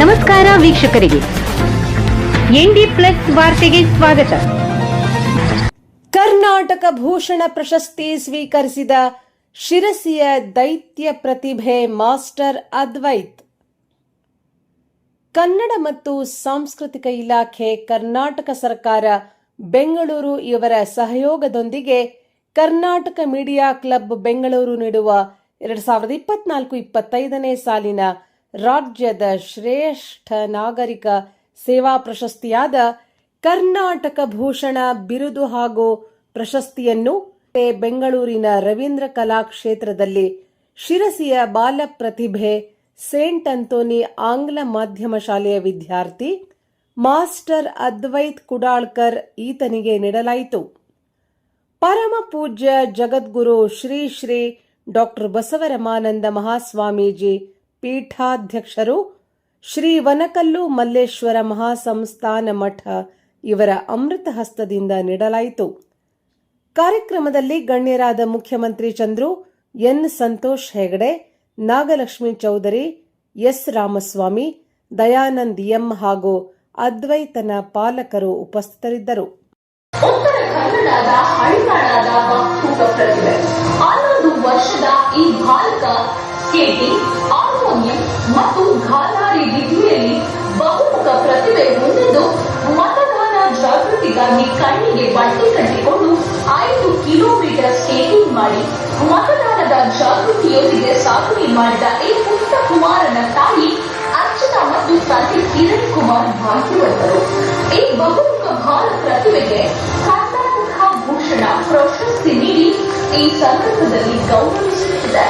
ನಮಸ್ಕಾರ ವೀಕ್ಷಕರಿಗೆ. ND plus ವಾರ್ತೆಗೆ ಸ್ವಾಗತ. ಕರ್ನಾಟಕ ಭೂಷಣ ಪ್ರಶಸ್ತಿ ಸ್ವೀಕರಿಸಿದ ಶಿರಸಿಯ ದೈತ್ಯ ಪ್ರತಿಭೆ ಮಾಸ್ಟರ್ ಅದ್ವೈತ್. ಕನ್ನಡ ಮತ್ತು ಸಾಂಸ್ಕೃತಿಕ ಇಲಾಖೆ, ಕರ್ನಾಟಕ ಸರ್ಕಾರ, ಬೆಂಗಳೂರು ಇವರ ಸಹಯೋಗದೊಂದಿಗೆ ಕರ್ನಾಟಕ ಮೀಡಿಯಾ ಕ್ಲಬ್ ಬೆಂಗಳೂರು ನೀಡುವ ಎರಡು ಸಾವಿರದ ಇಪ್ಪತ್ನಾಲ್ಕು ಇಪ್ಪತ್ತೈದನೇ ಸಾಲಿನ ರಾಜ್ಯದ ಶ್ರೇಷ್ಠ ನಾಗರಿಕ ಸೇವಾ ಪ್ರಶಸ್ತಿಯಾದ ಕರ್ನಾಟಕ ಭೂಷಣ ಬಿರುದು ಹಾಗೂ ಪ್ರಶಸ್ತಿಯನ್ನು ಬೆಂಗಳೂರಿನ ರವೀಂದ್ರ ಕಲಾ ಕ್ಷೇತ್ರದಲ್ಲಿ ಶಿರಸಿಯ ಬಾಲ ಪ್ರತಿಭೆ ಸೇಂಟ್ ಅಂತೋನಿ ಆಂಗ್ಲ ಮಾಧ್ಯಮ ಶಾಲೆಯ ವಿದ್ಯಾರ್ಥಿ ಮಾಸ್ಟರ್ ಅದ್ವೈತ್ ಕುಡಾಳ್ಕರ್ ಈತನಿಗೆ ನೀಡಲಾಯಿತು. ಪರಮ ಪೂಜ್ಯ ಜಗದ್ಗುರು ಶ್ರೀ ಶ್ರೀ ಡಾಕ್ಟರ್ ಬಸವರಮಾನಂದ ಮಹಾಸ್ವಾಮೀಜಿ ಪೀಠಾಧ್ಯಕ್ಷರು ಶ್ರೀ ವನಕಲ್ಲು ಮಲ್ಲೇಶ್ವರ ಮಹಾಸಂಸ್ಥಾನ ಮಠ ಇವರ ಅಮೃತ ಹಸ್ತದಿಂದ ನೀಡಲಾಯಿತು. ಕಾರ್ಯಕ್ರಮದಲ್ಲಿ ಗಣ್ಯರಾದ Mukhyamantri Chandru, N Santosh Hegde, Nagalakshmi Chaudhary, S Ramaswamy, Dayanand M ಹಾಗೂ ಅದ್ವೈತನ ಪಾಲಕರು ಉಪಸ್ಥಿತರಿದ್ದರು. ಉತ್ತರ ಕನ್ನಡದ ವರ್ಷದ ಈ ಬಾಲಕ ಸ್ಕೇಟಿಂಗ್ ಹಾರ್ಮೋನಿಯಂ ಮತ್ತು ಗಾಲಾರಿ ರೀತಿಯಲ್ಲಿ ಬಹುಮುಖ ಪ್ರತಿಭೆ ಹೊಂದಿದ್ದು ಮತದಾನ ಜಾಗೃತಿಗಾಗಿ ಕಣ್ಣಿಗೆ ಬಟ್ಟೆ ಕಟ್ಟಿಕೊಂಡು ಐದು ಕಿಲೋಮೀಟರ್ ಸ್ಕೇಟಿಂಗ್ ಮಾಡಿ ಮತದಾನದ ಜಾಗೃತಿಯೊಂದಿಗೆ ಸಾಧನೆ ಮಾಡಿದ ಈ ಪುಟ್ಟ ಕುಮಾರನ ತಾಯಿ ಅರ್ಚನಾ ಮತ್ತು ತಂದೆ ಕಿರಣ್ ಕುಮಾರ್ ಭಾಗ್ಯವಂತರು ಈ ಬಹುಮುಖ ಬಾಲ ಪ್ರತಿಭೆಗೆ ಕರ್ನಾಟಕ ಭೂಷಣ ಪ್ರಶಸ್ತಿ ನೀಡಿ ಈ ಸಂದರ್ಭದಲ್ಲಿ ಗೌರವಿಸುತ್ತಿದೆ